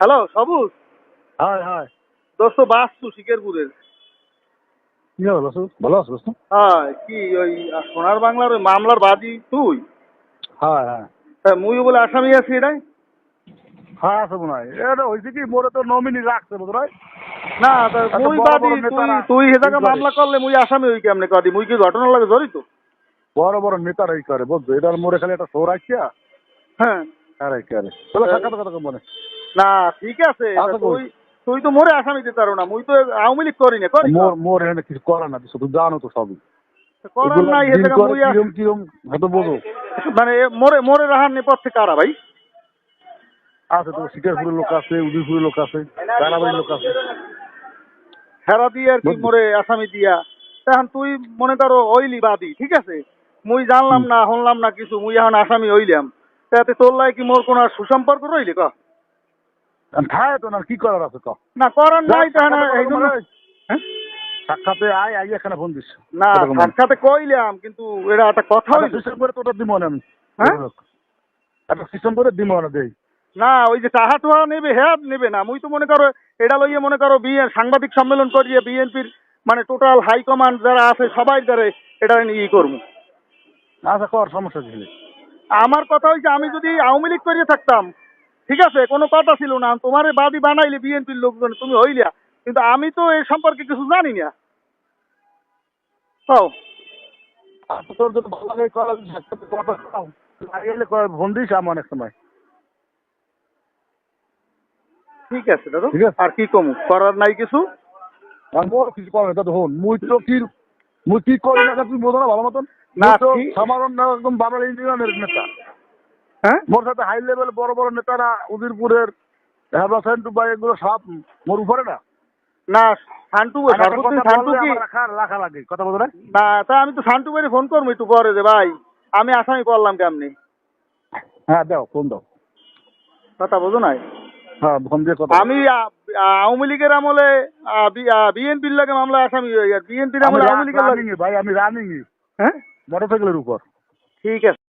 Hello সবুজ? হয় হয় দোস্ত বাসু শিকেরপুরের। কি হলো ভালো আছো দোস্ত হ্যাঁ কি ওই সোনার বাংলার ওই মামলার বাদী তুই? হ্যাঁ হ্যাঁ হ্যাঁ মুই বলে আসামি আছি এটাই? হ্যাঁ আছে মনে হয়। এটা হয়েছে কি মোরে তো নমিনি রাখছে বোধ হয় না তা আচ্ছা, বাদী তুই তুই হে জায়গা কি করে? মামলা করলে মুই আসামি হই কেমনে কদি মুই কি ঘটনা লাগে জড়িত? বড় বড় নেতারাই করে বুঝছ? এটার মোরে খালি একটা শো রাখিয়া হ্যাঁ। আরে করে চলো সাক্ষাৎ কথা মনে না ঠিক আছে আচ্ছা, তুই তুই তো মোরে আসামি দিতে পারো না মুই তো আওয়ামী লীগ করি না করি মোর মোর এখানে কিছু করার না শুধু জানো তো সবই। করার নাই জায়গা মুই কিরম কিরম হয়তো বোঝো মানে মোরে মোরে রাহার নেপথ্যে কারা ভাই? আছে তো শিকারপুরের লোক আছে উদয়পুরের লোক আছে কারাবাড়ির লোক আছে। হেরা দিয়ে আর কি মোরে আসামি দিয়া। এখন তুই মনে করো হইলি বাদী ঠিক আছে? মুই জানলাম না শুনলাম না কিছু মুই এখন আসামি হইলাম। তাতে তোর লাই কি মোর কোনো সুসম্পর্ক রইলি ক? খায় তো না কি করার আছে ক? না করার নাই তো এই জন্য হ্যাঁ? সাক্ষাতে আয় আই এখানে ফোন দিস। না সাক্ষাতে কইলাম কিন্তু এটা একটা কথা হইল। করে তো ওটা দিব না আমি। হ্যাঁ? একটা করে দিব না দেই। না ওই যে টাহা টুহা নেবে হ্যাঁ নেবে না। মুই তো মনে করো এটা লইয়ে মনে করো বিএ সাংবাদিক সম্মেলন করিয়ে বিএনপির মানে টোটাল হাইকমান্ড যারা আছে সবাই যারা এটা নিয়ে ই করব। আচ্ছা কর সমস্যা ছিল আমার কথা হচ্ছে আমি যদি আওয়ামী লীগ করিয়ে থাকতাম ঠিক আছে কোনো কথা ছিল না। তোমার বাদী বানাইলে বিএনপির লোকজন তুমি হইলা কিন্তু আমি তো এই সম্পর্কে কিছু জানি না। তো আচ্ছা তোর যদি ভালো লাগে কর কথা অনেক সময়। ঠিক আছে দাদা। আর কি কমু? করার নাই কিছু? আর মোর কিছু কর না দাদা হন। মুই তো কি মুই কি করি না তুই বোঝো না ভালো মতন। না, সাধারণ একদম বাবার ইউনিয়নের নেতা। হ্যাঁ? মোর সাথে হাই লেভেল বড় বড় নেতারা উদিরপুরের হেবাসেন টুবাই এগুলো সব মোর উপরে না? না কি? রাখা লাগে। কথা তা আমি তো শান্টু করে ফোন করব একটু পরে যে ভাই আমি আসামি করলাম কেমনি? হ্যাঁ দাও ফোন দাও। কথা বোঝো নাই? হ্যাঁ আমি আওয়ামী লীগের আমলে বিএনপির লাগে মামলা আসামি হয়ে বিএনপির আমি আমলে আওয়ামী লীগের ভাই আমি রানিং হ্যাঁ? মোটরসাইকেলের উপর। ঠিক আছে।